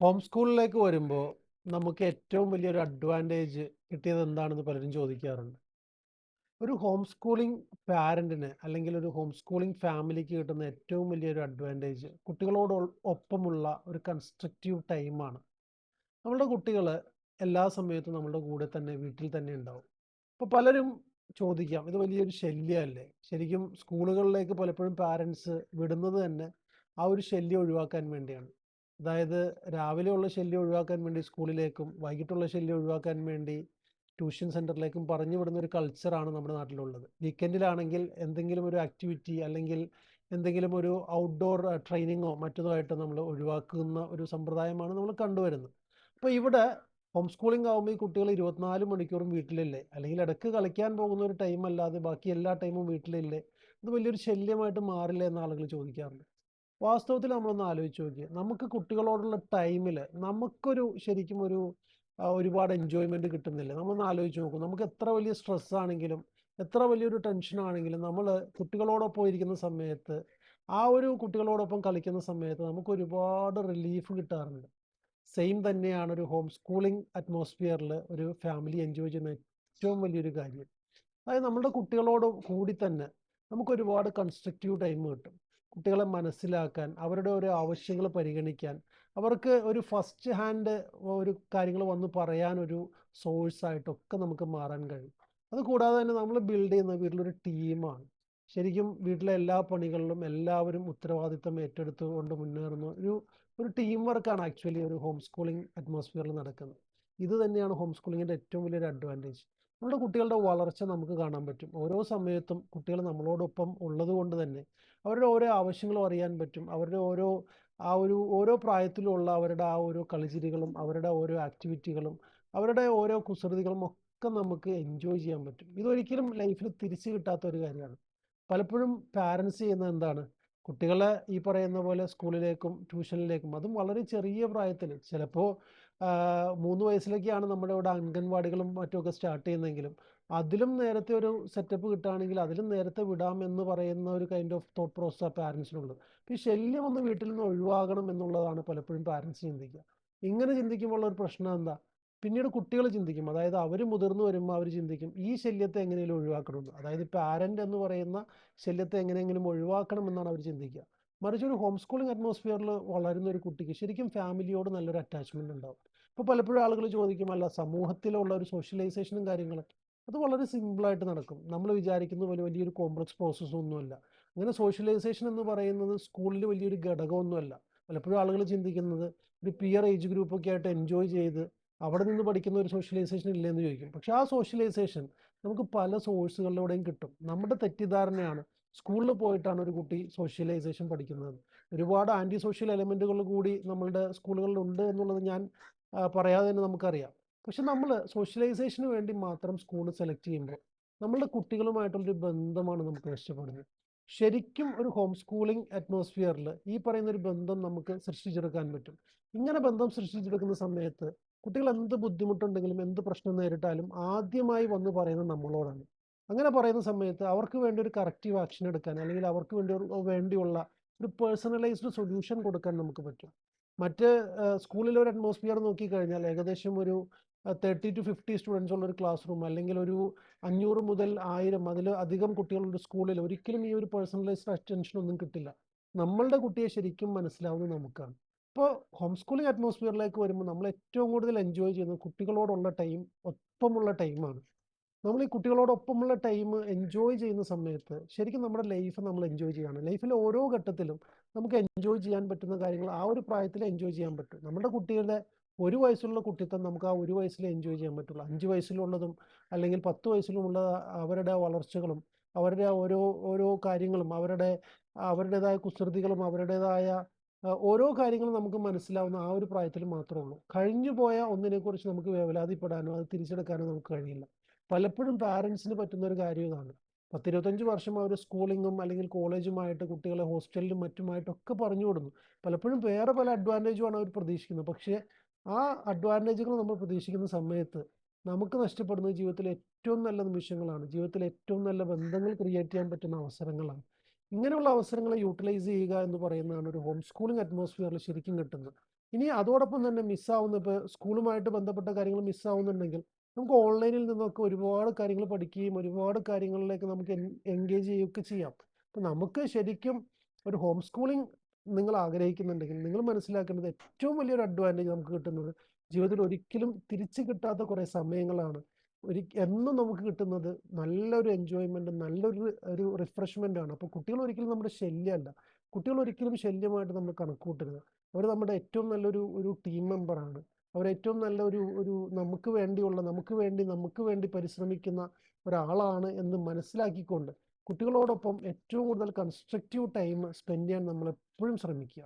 Home സ്കൂളിലേക്ക് വരുമ്പോൾ നമുക്ക് ഏറ്റവും വലിയൊരു അഡ്വാന്റേജ് കിട്ടിയത് എന്താണെന്ന് പലരും ചോദിക്കാറുണ്ട്. ഒരു ഹോം സ്കൂളിംഗ് പാരന്റിന് അല്ലെങ്കിൽ ഒരു ഹോം സ്കൂളിംഗ് ഫാമിലിക്ക് കിട്ടുന്ന ഏറ്റവും വലിയൊരു അഡ്വാന്റേജ് കുട്ടികളോട് ഒപ്പമുള്ള ഒരു കൺസ്ട്രക്റ്റീവ് ടൈമാണ്. നമ്മളുടെ കുട്ടികൾ എല്ലാ സമയത്തും നമ്മളുടെ കൂടെ തന്നെ വീട്ടിൽ തന്നെ ഉണ്ടാവും. അപ്പോൾ പലരും ചോദിക്കാം ഇത് വലിയൊരു ശല്യമല്ലേ? ശരിക്കും സ്കൂളുകളിലേക്ക് പലപ്പോഴും പാരൻസ് വിടുന്നത് തന്നെ ആ ഒരു ശല്യം ഒഴിവാക്കാൻ വേണ്ടിയാണ്. അതായത് രാവിലെ ഉള്ള ശല്യം ഒഴിവാക്കാൻ വേണ്ടി സ്കൂളിലേക്കും വൈകിട്ടുള്ള ശല്യം ഒഴിവാക്കാൻ വേണ്ടി ട്യൂഷൻ സെന്ററിലേക്കും പറഞ്ഞു വിടുന്ന ഒരു കൾച്ചറാണ് നമ്മുടെ നാട്ടിലുള്ളത്. വീക്കെൻഡിലാണെങ്കിൽ എന്തെങ്കിലും ഒരു ആക്ടിവിറ്റി അല്ലെങ്കിൽ എന്തെങ്കിലും ഒരു ഔട്ട്ഡോർ ട്രെയിനിങ്ങോ മറ്റതോ ആയിട്ട് നമ്മൾ ഒഴിവാക്കുന്ന ഒരു സമ്പ്രദായമാണ് നമ്മൾ കണ്ടുവരുന്നത്. അപ്പോൾ ഇവിടെ ഹോം സ്കൂളിംഗ് ആകുമ്പോൾ ഈ കുട്ടികൾ 24 മണിക്കൂറും വീട്ടിലില്ലേ? അല്ലെങ്കിൽ ഇടയ്ക്ക് കളിക്കാൻ പോകുന്ന ഒരു ടൈം അല്ലാതെ ബാക്കി എല്ലാ ടൈമും വീട്ടിലില്ലേ? അത് വലിയൊരു ശല്യമായിട്ട് മാറില്ലേ എന്ന് ആളുകൾ ചോദിക്കാറുണ്ട്. വാസ്തവത്തിൽ നമ്മളൊന്ന് ആലോചിച്ച് നോക്കിയേ. നമുക്ക് കുട്ടികളോടുള്ള ടൈമിൽ നമുക്കൊരു ശരിക്കും ഒരു ഒരുപാട് എൻജോയ്മെന്റ് കിട്ടുന്നില്ല നമ്മളൊന്ന് ആലോചിച്ച് നോക്കും നമുക്ക് എത്ര വലിയ സ്ട്രെസ് ആണെങ്കിലും എത്ര വലിയൊരു ടെൻഷൻ ആണെങ്കിലും നമ്മൾ കുട്ടികളോടൊപ്പം ഇരിക്കുന്ന സമയത്ത് ആ ഒരു കുട്ടികളോടൊപ്പം കളിക്കുന്ന സമയത്ത് നമുക്ക് ഒരുപാട് റിലീഫ് കിട്ടാറുണ്ട്. സെയിം തന്നെയാണ് ഒരു ഹോം സ്കൂളിംഗ് അറ്റ്മോസ്ഫിയറിൽ ഒരു ഫാമിലി എൻജോയ് ചെയ്യുന്ന ഏറ്റവും വലിയൊരു കാര്യം. അതായത് നമ്മുടെ കുട്ടികളോട് കൂടി തന്നെ നമുക്ക് ഒരുപാട് കൺസ്ട്രക്റ്റീവ് ടൈം കിട്ടും. കുട്ടികളെ മനസ്സിലാക്കാൻ, അവരുടെ ഒരു ആവശ്യങ്ങൾ പരിഗണിക്കാൻ, അവർക്ക് ഒരു ഫസ്റ്റ് ഹാൻഡ് ഒരു കാര്യങ്ങൾ വന്ന് പറയാൻ ഒരു സോഴ്സ് ആയിട്ടൊക്കെ നമുക്ക് മാറാൻ കഴിയും. അത് കൂടാതെ തന്നെ നമ്മൾ ബിൽഡ് ചെയ്യുന്ന വീട്ടിലൊരു ടീമാണ്. ശരിക്കും വീട്ടിലെ എല്ലാ പണികളിലും എല്ലാവരും ഉത്തരവാദിത്തം ഏറ്റെടുത്തുകൊണ്ട് മുന്നേറുന്ന ഒരു ഒരു ടീം വർക്കാണ് ആക്ച്വലി ഒരു ഹോം സ്കൂളിംഗ് അറ്റ്മോസ്ഫിയറിൽ നടക്കുന്നത്. ഇത് തന്നെയാണ് ഹോം സ്കൂളിങ്ങിന്റെ ഏറ്റവും വലിയൊരു അഡ്വാന്റേജ്. നമ്മുടെ കുട്ടികളുടെ വളർച്ച നമുക്ക് കാണാൻ പറ്റും. ഓരോ സമയത്തും കുട്ടികൾ നമ്മളോടൊപ്പം ഉള്ളത് കൊണ്ട് തന്നെ അവരുടെ ഓരോ ആവശ്യങ്ങളും അറിയാൻ പറ്റും. അവരുടെ ഓരോ ആ ഒരു ഓരോ പ്രായത്തിലുള്ള അവരുടെ ആ ഓരോ കളിചിരികളും അവരുടെ ഓരോ ആക്ടിവിറ്റികളും അവരുടെ ഓരോ കുസൃതികളും ഒക്കെ നമുക്ക് എൻജോയ് ചെയ്യാൻ പറ്റും. ഇതൊരിക്കലും ലൈഫിൽ തിരിച്ചു കിട്ടാത്ത ഒരു കാര്യമാണ്. പലപ്പോഴും പാരൻസ് ചെയ്യുന്ന എന്താണ്? കുട്ടികളെ ഈ പറയുന്ന പോലെ സ്കൂളിലേക്കും ട്യൂഷനിലേക്കും അതും വളരെ ചെറിയ പ്രായത്തിൽ ചിലപ്പോൾ ആഹ്, 3 വയസ്സിലൊക്കെയാണ് നമ്മുടെ ഇവിടെ അംഗൻവാടികളും മറ്റുമൊക്കെ സ്റ്റാർട്ട് ചെയ്യുന്നതെങ്കിലും അതിലും നേരത്തെ ഒരു സെറ്റപ്പ് കിട്ടുകയാണെങ്കിൽ അതിലും നേരത്തെ വിടാം എന്ന് പറയുന്ന ഒരു കൈൻഡ് ഓഫ് തോട്ട് പ്രോസസ്സാണ് പാരന്റ്സിനുള്ളത്. അപ്പോൾ ഈ ശല്യം ഒന്ന് വീട്ടിൽ നിന്ന് ഒഴിവാകണം എന്നുള്ളതാണ് പലപ്പോഴും പാരൻസ് ചിന്തിക്കുക. ഇങ്ങനെ ചിന്തിക്കുമ്പോൾ ഒരു പ്രശ്നം എന്താ? പിന്നീട് കുട്ടികൾ ചിന്തിക്കും. അതായത് അവർ മുതിർന്നു വരുമ്പോൾ അവർ ചിന്തിക്കും ഈ ശല്യത്തെ എങ്ങനെയെങ്കിലും ഒഴിവാക്കണമെന്ന്. അതായത് പാരന്റ് എന്ന് പറയുന്ന ശല്യത്തെ എങ്ങനെയെങ്കിലും ഒഴിവാക്കണം എന്നാണ് അവർ ചിന്തിക്കുക. മറിച്ച് ഒരു ഹോം സ്കൂളിംഗ് അറ്റ്മോസ്ഫിയറിൽ വളരുന്ന ഒരു കുട്ടിക്ക് ശരിക്കും ഫാമിലിയോട് നല്ലൊരു അറ്റാച്ച്മെന്റ് ഉണ്ടാവും. ഇപ്പോൾ പലപ്പോഴും ആളുകൾ ചോദിക്കും അല്ല സമൂഹത്തിലുള്ള ഒരു സോഷ്യലൈസേഷനും കാര്യങ്ങളൊക്കെ അത് വളരെ സിമ്പിളായിട്ട് നടക്കും. നമ്മൾ വിചാരിക്കുന്ന പോലെ വലിയൊരു കോംപ്ലക്സ് പ്രോസസ്സ് ഒന്നുമല്ല. അങ്ങനെ സോഷ്യലൈസേഷൻ എന്ന് പറയുന്നത് സ്കൂളിൽ വലിയൊരു ഘടകമൊന്നുമല്ല. പലപ്പോഴും ആളുകൾ ചിന്തിക്കുന്നത് ഒരു പിയർ ഏജ് ഗ്രൂപ്പൊക്കെ ആയിട്ട് എൻജോയ് ചെയ്ത് അവിടെ നിന്ന് പഠിക്കുന്ന ഒരു സോഷ്യലൈസേഷൻ ഇല്ലേ എന്ന് ചോദിക്കും. പക്ഷേ ആ സോഷ്യലൈസേഷൻ നമുക്ക് പല സോഴ്സുകളിലൂടെയും കിട്ടും. നമ്മുടെ തെറ്റിദ്ധാരണയാണ് സ്കൂളിൽ പോയിട്ടാണ് ഒരു കുട്ടി സോഷ്യലൈസേഷൻ പഠിക്കുന്നത്. ഒരുപാട് ആന്റി സോഷ്യൽ എലമെന്റുകൾ കൂടി നമ്മളുടെ സ്കൂളുകളിൽ ഉണ്ട് എന്നുള്ളത് ഞാൻ പറയാതെ തന്നെ നമുക്കറിയാം. പക്ഷെ നമ്മൾ സോഷ്യലൈസേഷന് വേണ്ടി മാത്രം സ്കൂൾ സെലക്ട് ചെയ്യുമ്പോൾ നമ്മളുടെ കുട്ടികളുമായിട്ടുള്ളൊരു ബന്ധമാണ് നമുക്ക് നഷ്ടപ്പെടുന്നത്. ശരിക്കും ഒരു ഹോം സ്കൂളിംഗ് അറ്റ്മോസ്ഫിയറിൽ ഈ പറയുന്ന ഒരു ബന്ധം നമുക്ക് സൃഷ്ടിച്ചെടുക്കാൻ പറ്റും. ഇങ്ങനെ ബന്ധം സൃഷ്ടിച്ചെടുക്കുന്ന സമയത്ത് കുട്ടികൾ എന്ത് ബുദ്ധിമുട്ടുണ്ടെങ്കിലും എന്ത് പ്രശ്നം നേരിട്ടാലും ആദ്യമായി വന്ന് പറയുന്നത് നമ്മളോടാണ്. അങ്ങനെ പറയുന്ന സമയത്ത് അവർക്ക് വേണ്ടി ഒരു കറക്റ്റീവ് ആക്ഷൻ എടുക്കാൻ അല്ലെങ്കിൽ അവർക്ക് വേണ്ടി വേണ്ടിയുള്ള ഒരു പേഴ്സണലൈസ്ഡ് സൊല്യൂഷൻ കൊടുക്കാൻ നമുക്ക് പറ്റും. മറ്റ് സ്കൂളിലെ ഒരു അറ്റ്മോസ്ഫിയർ നോക്കിക്കഴിഞ്ഞാൽ ഏകദേശം ഒരു തേർട്ടി 30 ടു ഫിഫ്റ്റി സ്റ്റുഡൻസ് ഉള്ള ഒരു ക്ലാസ് റൂം അല്ലെങ്കിൽ ഒരു 500 മുതൽ ആയിരം അതിൽ അധികം കുട്ടികളുടെ സ്കൂളിൽ ഒരിക്കലും ഈ ഒരു പേഴ്സണലൈസ്ഡ് അറ്റൻഷൻ ഒന്നും കിട്ടില്ല. നമ്മളുടെ കുട്ടിയെ ശരിക്കും മനസ്സിലാവുന്നത് നമുക്കാണ്. ഇപ്പോൾ ഹോം സ്കൂളിംഗ് അറ്റ്മോസ്ഫിയറിലേക്ക് വരുമ്പോൾ നമ്മൾ ഏറ്റവും കൂടുതൽ എൻജോയ് ചെയ്യുന്നത് കുട്ടികളോടുള്ള ടൈം ഒപ്പമുള്ള ടൈമാണ്. നമ്മൾ ഈ കുട്ടികളോടൊപ്പമുള്ള ടൈം എൻജോയ് ചെയ്യുന്ന സമയത്ത് ശരിക്കും നമ്മുടെ ലൈഫ് നമ്മൾ എൻജോയ് ചെയ്യാണ്. ലൈഫിലെ ഓരോ ഘട്ടത്തിലും നമുക്ക് എൻജോയ് ചെയ്യാൻ പറ്റുന്ന കാര്യങ്ങൾ ആ ഒരു പ്രായത്തിൽ എൻജോയ് ചെയ്യാൻ പറ്റും. നമ്മുടെ കുട്ടികളുടെ ഒരു വയസ്സുള്ള കുട്ടിത്തം നമുക്ക് ആ ഒരു വയസ്സിൽ എൻജോയ് ചെയ്യാൻ പറ്റുള്ളൂ. അഞ്ച് വയസ്സിലുള്ളതും അല്ലെങ്കിൽ 10 വയസ്സിലുമുള്ള അവരുടെ വളർച്ചകളും അവരുടെ ഓരോ ഓരോ കാര്യങ്ങളും അവരുടെ അവരുടേതായ കുസൃതികളും അവരുടേതായ ഓരോ കാര്യങ്ങളും നമുക്ക് മനസ്സിലാവുന്ന ആ ഒരു പ്രായത്തിൽ മാത്രമേ ഉള്ളൂ. കഴിഞ്ഞു പോയ ഒന്നിനെക്കുറിച്ച് നമുക്ക് വേവലാതിപ്പെടാനോ അത് തിരിച്ചെടുക്കാനോ നമുക്ക് കഴിയില്ല. പലപ്പോഴും പാരൻസിന് പറ്റുന്ന ഒരു കാര്യം ഇതാണ്. 10, 25 വർഷം അവർ സ്കൂളിങ്ങും അല്ലെങ്കിൽ കോളേജുമായിട്ട് കുട്ടികളെ ഹോസ്റ്റലിലും മറ്റുമായിട്ടൊക്കെ പറഞ്ഞു വിടുന്നു. പലപ്പോഴും വേറെ പല അഡ്വാന്റേജുമാണ് അവർ പ്രതീക്ഷിക്കുന്നത്. പക്ഷേ ആ അഡ്വാന്റേജുകൾ നമ്മൾ പ്രതീക്ഷിക്കുന്ന സമയത്ത് നമുക്ക് നഷ്ടപ്പെടുന്നത് ജീവിതത്തിലെ ഏറ്റവും നല്ല നിമിഷങ്ങളാണ്. ജീവിതത്തിലെ ഏറ്റവും നല്ല ബന്ധങ്ങൾ ക്രിയേറ്റ് ചെയ്യാൻ പറ്റുന്ന അവസരങ്ങളാണ്. ഇങ്ങനെയുള്ള അവസരങ്ങളെ യൂട്ടിലൈസ് ചെയ്യുക എന്ന് പറയുന്നതാണ് ഒരു ഹോം സ്കൂളിംഗ് അറ്റ്മോസ്ഫിയറിൽ ശരിക്കും കിട്ടുന്നത്. ഇനി അതോടൊപ്പം തന്നെ മിസ്സാവുന്ന ഇപ്പോൾ സ്കൂളുമായിട്ട് ബന്ധപ്പെട്ട കാര്യങ്ങൾ മിസ്സാവുന്നുണ്ടെങ്കിൽ നമുക്ക് ഓൺലൈനിൽ നിന്നൊക്കെ ഒരുപാട് കാര്യങ്ങൾ പഠിക്കുകയും ഒരുപാട് കാര്യങ്ങളിലേക്ക് നമുക്ക് എൻഗേജ് ചെയ്യുകയൊക്കെ ചെയ്യാം. അപ്പം നമുക്ക് ശരിക്കും ഒരു ഹോം സ്കൂളിംഗ് നിങ്ങൾ ആഗ്രഹിക്കുന്നുണ്ടെങ്കിൽ നിങ്ങൾ മനസ്സിലാക്കേണ്ടത് ഏറ്റവും വലിയൊരു അഡ്വാന്റേജ് നമുക്ക് കിട്ടുന്നത് ജീവിതത്തിൽ ഒരിക്കലും തിരിച്ചു കിട്ടാത്ത കുറേ സമയങ്ങളാണ്. ഒരു എന്നും നമുക്ക് കിട്ടുന്നത് നല്ലൊരു എൻജോയ്മെന്റ് നല്ലൊരു ഒരു റിഫ്രഷ്മെന്റ് ആണ്. അപ്പോൾ കുട്ടികൾ ഒരിക്കലും നമ്മുടെ ശല്യമല്ല. കുട്ടികൾ ഒരിക്കലും ശല്യമായിട്ട് നമ്മൾ കണക്കൂട്ടരുത് അവർ നമ്മുടെ ഏറ്റവും നല്ലൊരു ഒരു ടീം മെമ്പറാണ് അവർ ഏറ്റവും നല്ല ഒരു ഒരു നമുക്ക് വേണ്ടിയുള്ള നമുക്ക് വേണ്ടി നമുക്ക് വേണ്ടി പരിശ്രമിക്കുന്ന ഒരാളാണ് എന്ന് മനസ്സിലാക്കിക്കൊണ്ട് കുട്ടികളോടൊപ്പം ഏറ്റവും കൂടുതൽ കൺസ്ട്രക്റ്റീവ് ടൈം സ്പെൻഡ് ചെയ്യാൻ നമ്മൾ എപ്പോഴും ശ്രമിക്കുക.